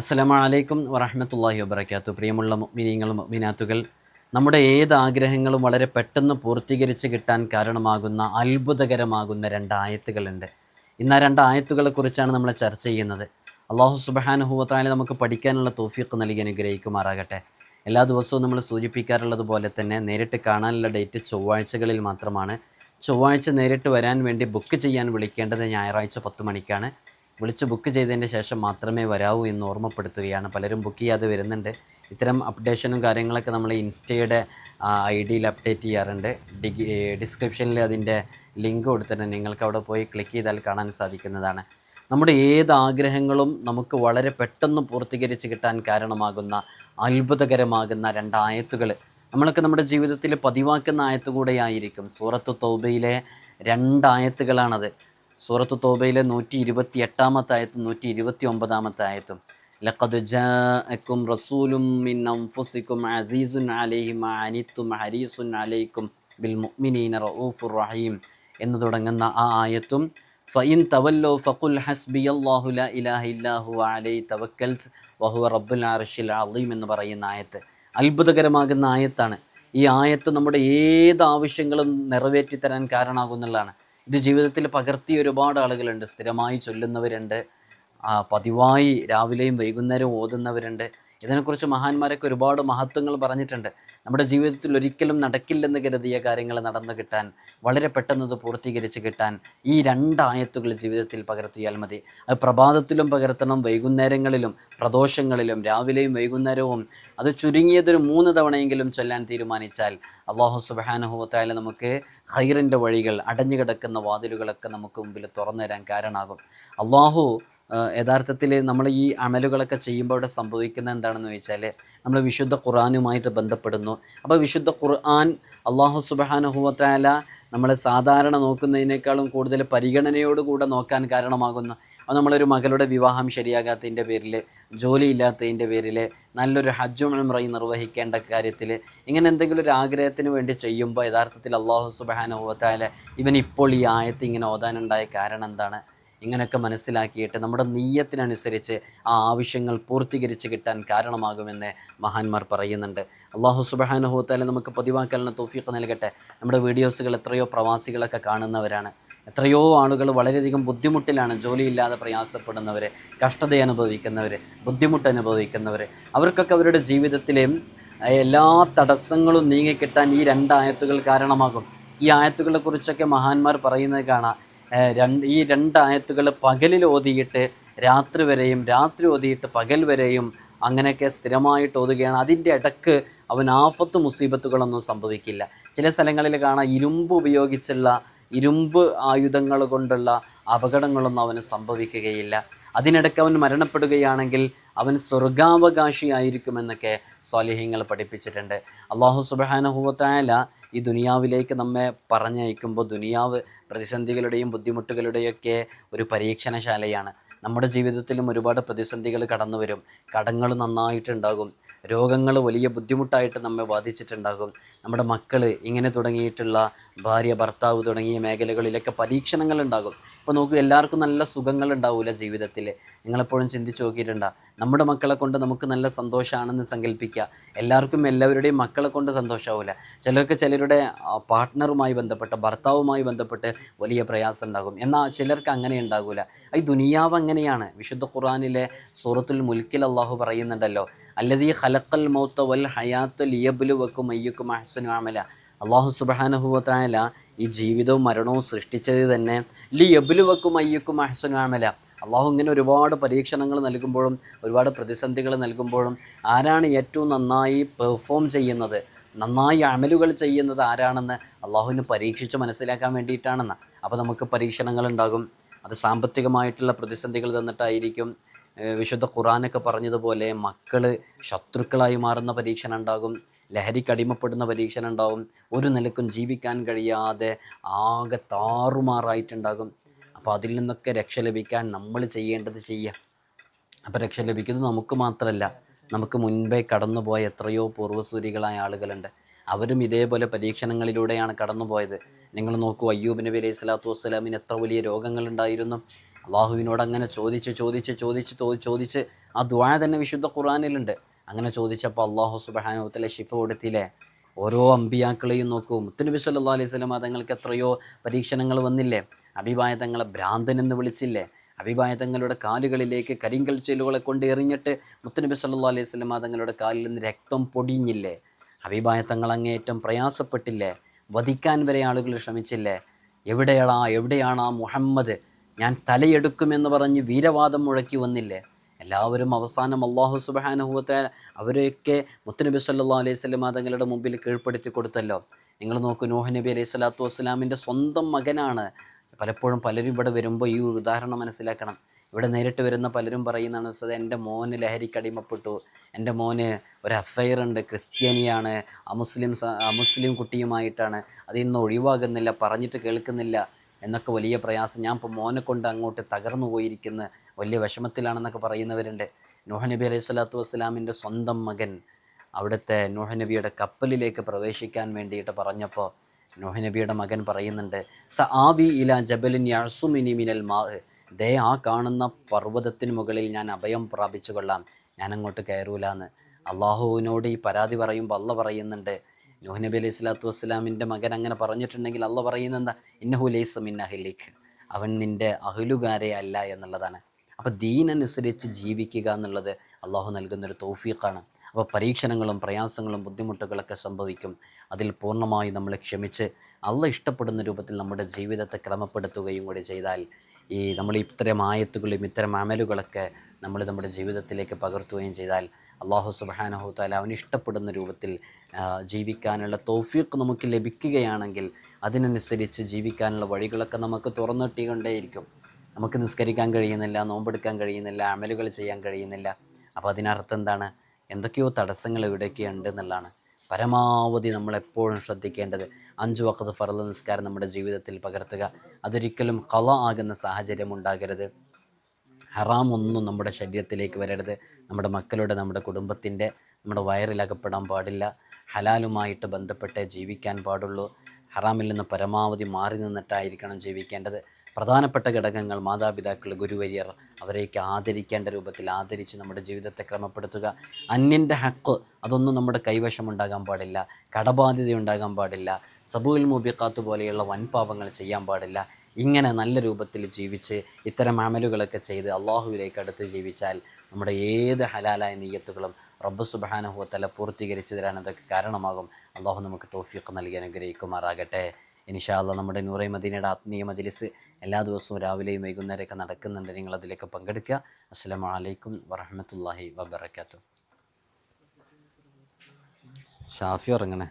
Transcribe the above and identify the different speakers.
Speaker 1: അസ്സലാമു വലൈക്കും വറഹ്മത്തുള്ളാഹി വബർക്കാത്തു പ്രിയമുള്ള മുഅ്മിനീങ്ങളും മിനാത്തുകൾ നമ്മുടെ ഏത് ആഗ്രഹങ്ങളും വളരെ പെട്ടെന്ന് പൂർത്തീകരിച്ച് കിട്ടാൻ കാരണമാകുന്ന അത്ഭുതകരമാകുന്ന രണ്ട് ആയത്തുകളുണ്ട് ഇന്ന് ആ രണ്ട് ആയത്തുകളെ കുറിച്ചാണ് നമ്മൾ ചർച്ച ചെയ്യുന്നത്. അള്ളാഹു സുബഹാനുഹൂവത്തായ നമുക്ക് പഠിക്കാനുള്ള തോഫീക്ക് നൽകി അനുഗ്രഹിക്കുമാറാകട്ടെ. എല്ലാ ദിവസവും നമ്മൾ സൂചിപ്പിക്കാറുള്ളത് പോലെ തന്നെ നേരിട്ട് കാണാനുള്ള ഡേറ്റ് ചൊവ്വാഴ്ചകളിൽ മാത്രമാണ്. ചൊവ്വാഴ്ച നേരിട്ട് വരാൻ വേണ്ടി ബുക്ക് ചെയ്യാൻ വിളിക്കേണ്ടത് ഞായറാഴ്ച പത്ത് മണിക്കാണ്. വിളിച്ച് ബുക്ക് ചെയ്തതിന് ശേഷം മാത്രമേ വരാവൂ എന്ന് ഓർമ്മപ്പെടുത്തുകയാണ്. പലരും ബുക്ക് ചെയ്യാതെ വരുന്നുണ്ട്. ഇത്തരം അപ്ഡേഷനും കാര്യങ്ങളൊക്കെ നമ്മൾ ഇൻസ്റ്റയുടെ ഐ ഡിയിൽ അപ്ഡേറ്റ് ചെയ്യാറുണ്ട്. ഡിഗി ഡിസ്ക്രിപ്ഷനിൽ അതിന്റെ ലിങ്ക് കൊടുത്തിട്ടുണ്ട്. നിങ്ങൾക്ക് അവിടെ പോയി ക്ലിക്ക് ചെയ്താൽ കാണാൻ സാധിക്കുന്നതാണ്. നമ്മുടെ ഏത് ആഗ്രഹങ്ങളും നമുക്ക് വളരെ പെട്ടെന്ന് പൂർത്തീകരിച്ച് കിട്ടാൻ കാരണമാകുന്ന അത്ഭുതകരമാകുന്ന രണ്ടായത്തുകൾ നമ്മളൊക്കെ നമ്മുടെ ജീവിതത്തിൽ പതിവാക്കുന്ന ആയത്ത് കൂടെയായിരിക്കും. സൂറത്ത് തൗബയിലെ രണ്ടായത്തുകളാണത്. സൂറത്ത് തോബയിലെ നൂറ്റി ഇരുപത്തി എട്ടാമത്തെ ആയത്തും നൂറ്റി ഇരുപത്തി ഒമ്പതാമത്തെ ആയത്തും ലഖദ് ജാഅക്കും റസൂലും മിൻ അൻഫുസിക്കും അസീസുൻ അലൈഹി മാ അനിത്തും ഹരീസുൻ അലൈക്കും ബിൽ മുഅ്മിനീന റഊഫുർ റഹീം എന്ന് തുടങ്ങുന്ന ആ ആയത്തും ഫഇൻ തവല്ലോ ഫഖുൽ ഹസ്ബി അല്ലാഹു ലാ ഇലാഹ ഇല്ലാഹു അലൈഹി തവക്കൽത്ത് വഹുവ റബ്ബുൽ അർശിൽ അലീം എന്ന് പറയുന്ന ആയത്ത്. അത്ഭുതകരമാകുന്ന ആയത്താണ്. ഈ ആയത്ത് നമ്മുടെ ഏത് ആവശ്യങ്ങളും നിറവേറ്റി തരാൻ കാരണമാകുന്നുള്ളതാണ് ഇത് ജീവിതത്തിൽ പകർത്തിയ ഒരുപാട് ആളുകളുണ്ട്. സ്ഥിരമായി ചൊല്ലുന്നവരുണ്ട്. പതിവായി രാവിലെയും വൈകുന്നേരവും ഓതുന്നവരുണ്ട്. ഇതിനെക്കുറിച്ച് മഹാന്മാരൊക്കെ ഒരുപാട് മഹത്വങ്ങൾ പറഞ്ഞിട്ടുണ്ട്. നമ്മുടെ ജീവിതത്തിൽ ഒരിക്കലും നടക്കില്ലെന്ന് കരുതിയ കാര്യങ്ങൾ നടന്നു കിട്ടാൻ വളരെ പെട്ടെന്ന് അത് പൂർത്തീകരിച്ച് കിട്ടാൻ ഈ രണ്ടായത്തുകൾ ജീവിതത്തിൽ പകർത്തിയാൽ മതി. അത് പ്രഭാതത്തിലും പകർത്തണം വൈകുന്നേരങ്ങളിലും പ്രദോഷങ്ങളിലും രാവിലെയും വൈകുന്നേരവും. അത് ചുരുങ്ങിയതൊരു മൂന്ന് തവണയെങ്കിലും ചൊല്ലാൻ തീരുമാനിച്ചാൽ അള്ളാഹു സുബാനുഭവത്തായാലും നമുക്ക് ഹൈറിന്റെ വഴികൾ അടഞ്ഞു കിടക്കുന്ന വാതിലുകളൊക്കെ നമുക്ക് മുമ്പിൽ തുറന്നു തരാൻ കാരണമാകും. അള്ളാഹു യഥാർത്ഥത്തിൽ നമ്മൾ ഈ അമലുകളൊക്കെ ചെയ്യുമ്പോൾ ഇവിടെ സംഭവിക്കുന്നത് എന്താണെന്ന് ചോദിച്ചാൽ നമ്മൾ വിശുദ്ധ ഖുർആാനുമായിട്ട് ബന്ധപ്പെടുന്നു. അപ്പോൾ വിശുദ്ധ ഖുർആൻ അള്ളാഹു സുബാനുഹുവത്താല നമ്മൾ സാധാരണ നോക്കുന്നതിനേക്കാളും കൂടുതൽ പരിഗണനയോടുകൂടെ നോക്കാൻ കാരണമാകുന്നു. അപ്പോൾ നമ്മളൊരു മകളുടെ വിവാഹം ശരിയാകാത്തതിന്റെ പേരിൽ ജോലി ഇല്ലാത്തതിന്റെ പേരിൽ നല്ലൊരു ഹജ്ജും ഉംറയും നിർവഹിക്കേണ്ട കാര്യത്തിൽ ഇങ്ങനെ എന്തെങ്കിലും ഒരു ആഗ്രഹത്തിന് വേണ്ടി ചെയ്യുമ്പോൾ യഥാർത്ഥത്തിൽ അള്ളാഹു സുബാനുഹുവത്താല ഇവൻ ഇപ്പോൾ ഈ ആയത്ത് ഇങ്ങനെ ഓതാനുണ്ടായ കാരണം എന്താണ്? ഇങ്ങനെയൊക്കെ മനസ്സിലാക്കിയിട്ട് നമ്മുടെ നീയത്തിനനുസരിച്ച് ആ ആവശ്യങ്ങൾ പൂർത്തീകരിച്ച് കിട്ടാൻ കാരണമാകുമെന്ന് മഹാന്മാർ പറയുന്നുണ്ട്. അള്ളാഹു സുബാനുഹൂത്താലെ നമുക്ക് പതിവാക്കലിന് തോഫീക്ക് നൽകട്ടെ. നമ്മുടെ വീഡിയോസുകൾ എത്രയോ പ്രവാസികളൊക്കെ കാണുന്നവരാണ്. എത്രയോ ആളുകൾ വളരെയധികം ബുദ്ധിമുട്ടിലാണ് ജോലിയില്ലാതെ പ്രയാസപ്പെടുന്നവർ കഷ്ടത അനുഭവിക്കുന്നവർ ബുദ്ധിമുട്ട് അനുഭവിക്കുന്നവർ അവർക്കൊക്കെ അവരുടെ ജീവിതത്തിലെ എല്ലാ തടസ്സങ്ങളും നീങ്ങിക്കിട്ടാൻ ഈ രണ്ടായത്തുകൾ കാരണമാകും. ഈ ആയത്തുകളെക്കുറിച്ചൊക്കെ മഹാന്മാർ പറയുന്നത് കാണാം. രണ്ട് ഈ രണ്ടായത്തുകൾ പകലിൽ ഓതിയിട്ട് രാത്രി വരെയും രാത്രി ഓതിയിട്ട് പകൽ വരെയും അങ്ങനെയൊക്കെ സ്ഥിരമായിട്ട് ഓതുകയാണ്. അതിന്റെ ഇടയ്ക്ക് അവൻ ആഫത്ത് മുസീബത്തുകളൊന്നും സംഭവിക്കില്ല. ചില സ്ഥലങ്ങളിൽ കാണാം ഇരുമ്പ് ഉപയോഗിച്ചുള്ള ഇരുമ്പ് ആയുധങ്ങൾ കൊണ്ടുള്ള അപകടങ്ങളൊന്നും അവന് സംഭവിക്കുകയില്ല. അതിനിടയ്ക്ക് അവൻ മരണപ്പെടുകയാണെങ്കിൽ അവൻ സ്വർഗാവകാശിയായിരിക്കുമെന്നൊക്കെ സ്വാലിഹ്യങ്ങൾ പഠിപ്പിച്ചിട്ടുണ്ട്. അള്ളാഹു സുബാനഹുവത്തായാല ഈ ദുനിയാവിലേക്ക് നമ്മെ പറഞ്ഞയക്കുമ്പോൾ ദുനിയാവ് പ്രതിസന്ധികളുടെയും ബുദ്ധിമുട്ടുകളുടെയൊക്കെ ഒരു പരീക്ഷണശാലയാണ്. നമ്മുടെ ജീവിതത്തിലും ഒരുപാട് പ്രതിസന്ധികൾ കടന്നു വരും കടങ്ങൾ നന്നായിട്ടുണ്ടാകും. രോഗങ്ങൾ വലിയ ബുദ്ധിമുട്ടായിട്ട് നമ്മെ ബാധിച്ചിട്ടുണ്ടാകും. നമ്മുടെ മക്കൾ ഇങ്ങനെ തുടങ്ങിയിട്ടുള്ള ഭാര്യ ഭർത്താവ് തുടങ്ങിയ മേഖലകളിലൊക്കെ പരീക്ഷണങ്ങൾ ഉണ്ടാകും. ഇപ്പോൾ നോക്കൂ എല്ലാവർക്കും നല്ല സുഖങ്ങൾ ഉണ്ടാവില്ല ജീവിതത്തിൽ നിങ്ങളെപ്പോഴും ചിന്തിച്ച് നോക്കിയിട്ടുണ്ട. നമ്മുടെ മക്കളെ കൊണ്ട് നമുക്ക് നല്ല സന്തോഷമാണെന്ന് സങ്കല്പിക്കുക. എല്ലാവർക്കും എല്ലാവരുടെയും മക്കളെ കൊണ്ട് സന്തോഷമാവില്ല ചിലർക്ക് ചിലരുടെ പാർട്ട്ണറുമായി ബന്ധപ്പെട്ട് ഭർത്താവുമായി ബന്ധപ്പെട്ട് വലിയ പ്രയാസം ഉണ്ടാകും. എന്നാൽ ചിലർക്ക് അങ്ങനെ ഉണ്ടാകില്ല ഈ ദുനിയാവ് അങ്ങനെയാണ്. വിശുദ്ധ ഖുറാനിലെ സൂറത്തുൽ മുൽക്കിൽ അള്ളാഹു പറയുന്നുണ്ടല്ലോ അല്ലതീ ഖലക്കൽ മൗത്ത വൽ ഹയാത്ത് ലിയബുലു വെക്കും അയ്യക്കും അഹ്സനു അമല. അള്ളാഹു സുബാനഹുവത്തായാല ഈ ജീവിതവും മരണവും സൃഷ്ടിച്ചത് തന്നെ ലി എബിലുവക്കും അയ്യക്കും അഹസനാമല അള്ളാഹു ഇങ്ങനെ ഒരുപാട് പരീക്ഷണങ്ങൾ നൽകുമ്പോഴും ഒരുപാട് പ്രതിസന്ധികൾ നൽകുമ്പോഴും ആരാണ് ഏറ്റവും നന്നായി പെർഫോം ചെയ്യുന്നത് നന്നായി അമലുകൾ ചെയ്യുന്നത് ആരാണെന്ന് അള്ളാഹുവിന് പരീക്ഷിച്ച് മനസ്സിലാക്കാൻ വേണ്ടിയിട്ടാണെന്ന് അപ്പോൾ നമുക്ക് പരീക്ഷണങ്ങൾ ഉണ്ടാകും അത് സാമ്പത്തികമായിട്ടുള്ള പ്രതിസന്ധികൾ തന്നിട്ടായിരിക്കും വിശുദ്ധ ഖുറാനൊക്കെ പറഞ്ഞതുപോലെ മക്കൾ ശത്രുക്കളായി മാറുന്ന പരീക്ഷണം ഉണ്ടാകും ലഹരിക്ക് അടിമപ്പെടുന്ന പരീക്ഷണം ഉണ്ടാകും ഒരു നിലക്കും ജീവിക്കാൻ കഴിയാതെ ആകെ താറുമാറായിട്ടുണ്ടാകും. അപ്പോൾ അതിൽ നിന്നൊക്കെ രക്ഷ ലഭിക്കാൻ നമ്മൾ ചെയ്യേണ്ടത് ചെയ്യുക അപ്പോൾ രക്ഷ ലഭിക്കുന്നത് നമുക്ക് മാത്രമല്ല നമുക്ക് മുൻപേ കടന്നുപോയ എത്രയോ പൂർവസൂരികളായ ആളുകളുണ്ട്. അവരും ഇതേപോലെ പരീക്ഷണങ്ങളിലൂടെയാണ് കടന്നുപോയത്. നിങ്ങൾ നോക്കൂ അയ്യൂബ് നബി അലൈഹി സ്വലാത്തു വസ്സലാമിന് എത്ര വലിയ രോഗങ്ങളുണ്ടായിരുന്നു. അള്ളാഹുവിനോട് അങ്ങനെ ചോദിച്ച് ചോദിച്ച് ചോദിച്ച് ചോദിച്ച് ആ ദ്വാ തന്നെ വിശുദ്ധ ഖുർആാനിലുണ്ട്. അങ്ങനെ ചോദിച്ചപ്പോൾ അള്ളാഹു സുബഹാനോത്തിലെ ഷിഫ കൊടുത്തില്ലേ? ഓരോ അമ്പിയാക്കളെയും നോക്കൂ. മുത്തുനബി സല്ലാ അലൈഹി സ്വലം തങ്ങൾക്ക് എത്രയോ പരീക്ഷണങ്ങൾ വന്നില്ലേ? അഭിപായ തങ്ങളെ ഭ്രാന്തൻ എന്ന് വിളിച്ചില്ലേ? അഭിപായ തങ്ങളുടെ കാലുകളിലേക്ക് കരിങ്കൽ ചെല്ലുകളെ കൊണ്ട് എറിഞ്ഞിട്ട് മുത്തുനബി സല്ലാ അലൈഹി സ്വലം തങ്ങളുടെ കാലിൽ നിന്ന് രക്തം പൊടിഞ്ഞില്ലേ? അഭിപായ തങ്ങൾ അങ്ങേറ്റം പ്രയാസപ്പെട്ടില്ലേ? വധിക്കാൻ വരെ ആളുകൾ ശ്രമിച്ചില്ലേ? എവിടെയാടാ എവിടെയാണ് ആ മുഹമ്മദ്? ഞാൻ തലയെടുക്കുമെന്ന് പറഞ്ഞ് വീരവാദം മുഴക്കി വന്നില്ലേ? എല്ലാവരും അവസാനം അള്ളാഹു സുബാനുഭവത്തെ അവരെയൊക്കെ മുത്തനബി സല്ലാ അലൈഹി സ്വലം തങ്ങളുടെ മുമ്പിൽ കീഴ്പ്പെടുത്തി കൊടുത്തല്ലോ. നിങ്ങൾ നോക്കൂ നൂഹ് നബി അലൈഹി സ്വലാത്തു വസ്സലാമിന്റെ സ്വന്തം മകനാണ്. പലപ്പോഴും പലരും ഇവിടെ വരുമ്പോൾ ഈ ഉദാഹരണം മനസ്സിലാക്കണം. ഇവിടെ നേരിട്ട് വരുന്ന പലരും പറയുന്നതാണ് സത് എന്റെ മോന് ലഹരിക്കടിമപ്പെട്ടു എന്റെ മോന് ഒരു അഫയർ ഉണ്ട് ക്രിസ്ത്യാനിയാണ്. അമുസ്ലിം അമുസ്ലിം കുട്ടിയുമായിട്ടാണ്. അതിന്ന് ഒഴിവാകുന്നില്ല പറഞ്ഞിട്ട് കേൾക്കുന്നില്ല. എന്നൊക്കെ വലിയ പ്രയാസം. ഞാൻ ഇപ്പോൾ മോനെ കൊണ്ട് അങ്ങോട്ട് തകർന്നു പോയിരിക്കുന്ന വലിയ വിഷമത്തിലാണെന്നൊക്കെ പറയുന്നവരുണ്ട്. നൂഹ് നബി അലൈഹി സ്വലാത്തു വസ്സലാമിന്റെ സ്വന്തം മകൻ അവിടുത്തെ നൂഹ് നബിയുടെ കപ്പലിലേക്ക് പ്രവേശിക്കാൻ വേണ്ടിയിട്ട് പറഞ്ഞപ്പോൾ നൂഹ് നബിയുടെ മകൻ പറയുന്നുണ്ട് സ ആവി ഇല ജബലിൻ യഴ്സുമിനി മിനൽ മാ ദേ ആ കാണുന്ന പർവതത്തിന് മുകളിൽ ഞാൻ അഭയം പ്രാപിച്ചു കൊള്ളാം ഞാൻ അങ്ങോട്ട് കയറൂലാന്ന്. അള്ളാഹുവിനോട് ഈ പരാതി പറയുമ്പോൾ അല്ല പറയുന്നുണ്ട് നൂഹ് നബി അലൈഹി സ്വലാത്തു വസ്സലാമിന്റെ മകൻ അങ്ങനെ പറഞ്ഞിട്ടുണ്ടെങ്കിൽ അള്ള പറയുന്നത് എന്താ? ഇന്നഹു ലൈസ മിൻ അഹിലേക്ക്. അവൻ നിന്റെ അഹലുകാരെ അല്ല എന്നുള്ളതാണ്. അപ്പോൾ ദീനനുസരിച്ച് ജീവിക്കുക എന്നുള്ളത് അള്ളാഹു നൽകുന്നൊരു തൗഫീഖാണ്. അപ്പോൾ പരീക്ഷണങ്ങളും പ്രയാസങ്ങളും ബുദ്ധിമുട്ടുകളൊക്കെ സംഭവിക്കും. അതിൽ പൂർണമായി നമ്മൾ ക്ഷമിച്ച് അള്ള ഇഷ്ടപ്പെടുന്ന രൂപത്തിൽ നമ്മുടെ ജീവിതത്തെ ക്രമപ്പെടുത്തുകയും കൂടി ചെയ്താൽ ഈ നമ്മൾ ഇത്തരം ആയത്തുകളും ഇത്തരം അമലുകളൊക്കെ നമ്മൾ നമ്മുടെ ജീവിതത്തിലേക്ക് പകർത്തുകയും ചെയ്താൽ അള്ളാഹു സുബാനഹു താല അവന് ഇഷ്ടപ്പെടുന്ന രൂപത്തിൽ ജീവിക്കാനുള്ള തൗഫീഖ് നമുക്ക് ലഭിക്കുകയാണെങ്കിൽ അതിനനുസരിച്ച് ജീവിക്കാനുള്ള വഴികളൊക്കെ നമുക്ക് തുറന്നിട്ടുകൊണ്ടേയിരിക്കും നമുക്ക് നിസ്കരിക്കാൻ കഴിയുന്നില്ല നോമ്പെടുക്കാൻ കഴിയുന്നില്ല അമലുകൾ ചെയ്യാൻ കഴിയുന്നില്ല. അപ്പോൾ അതിനർത്ഥം എന്താണ്? എന്തൊക്കെയോ തടസ്സങ്ങൾ ഇവിടെയൊക്കെയുണ്ട് എന്നുള്ളതാണ്. പരമാവധി നമ്മൾ എപ്പോഴും ശ്രദ്ധിക്കേണ്ടത് അഞ്ച് വക്കത്ത് ഫറല നിസ്കാരം നമ്മുടെ ജീവിതത്തിൽ പകർത്തുക. അതൊരിക്കലും കള ആകുന്ന സാഹചര്യം ഉണ്ടാകരുത്. ഹറാം ഒന്നും നമ്മുടെ ശരീരത്തിലേക്ക് വരരുത്. നമ്മുടെ മക്കളുടെ നമ്മുടെ കുടുംബത്തിന്റെ നമ്മുടെ വയറിലകപ്പെടാൻ പാടില്ല. ഹലാലുമായിട്ട് ബന്ധപ്പെട്ട് ജീവിക്കാൻ പാടുള്ളൂ. ഹറാമിൽ നിന്ന് പരമാവധി മാറി നിന്നിട്ടായിരിക്കണം ജീവിക്കേണ്ടത്. പ്രധാനപ്പെട്ട ഘടകങ്ങൾ മാതാപിതാക്കൾ ഗുരുവര്യർ അവരെയൊക്കെ ആദരിക്കേണ്ട രൂപത്തിൽ ആദരിച്ച് നമ്മുടെ ജീവിതത്തെ ക്രമപ്പെടുത്തുക. അന്യന്റെ ഹക്ക് അതൊന്നും നമ്മുടെ കൈവശം ഉണ്ടാകാൻ പാടില്ല. കടബാധ്യത ഉണ്ടാകാൻ പാടില്ല. സബുൽ മുബിഖാത്ത് പോലെയുള്ള വൻപാപങ്ങൾ ചെയ്യാൻ പാടില്ല. ഇങ്ങനെ നല്ല രൂപത്തിൽ ജീവിച്ച് ഇത്തരം അമലുകളൊക്കെ ചെയ്ത് അള്ളാഹുവിലേക്ക് അടുത്ത് ജീവിച്ചാൽ നമ്മുടെ ഏത് ഹലാലായ നീയത്തുകളും റബ്ബ് സുബാനഹുവത്തല പൂർത്തീകരിച്ചു തരാൻ അതൊക്കെ കാരണമാകും. അള്ളാഹു നമുക്ക് തോഫിയൊക്കെ നൽകി അനുഗ്രഹിക്കുമാറാകട്ടെ. ഇനിഷാല്ല നമ്മുടെ നൂറൈ മദീനയുടെ ആത്മീയ മജ്ലിസ് എല്ലാ ദിവസവും രാവിലെയും വൈകുന്നേരമൊക്കെ നടക്കുന്നുണ്ട്. നിങ്ങൾ അതിലേക്ക് പങ്കെടുക്കുക. അസ്സലാമു വലൈക്കും വറഹമത്തല്ലാഹി വബർക്കാത്തു ഷാഫി ഉറങ്ങണേ.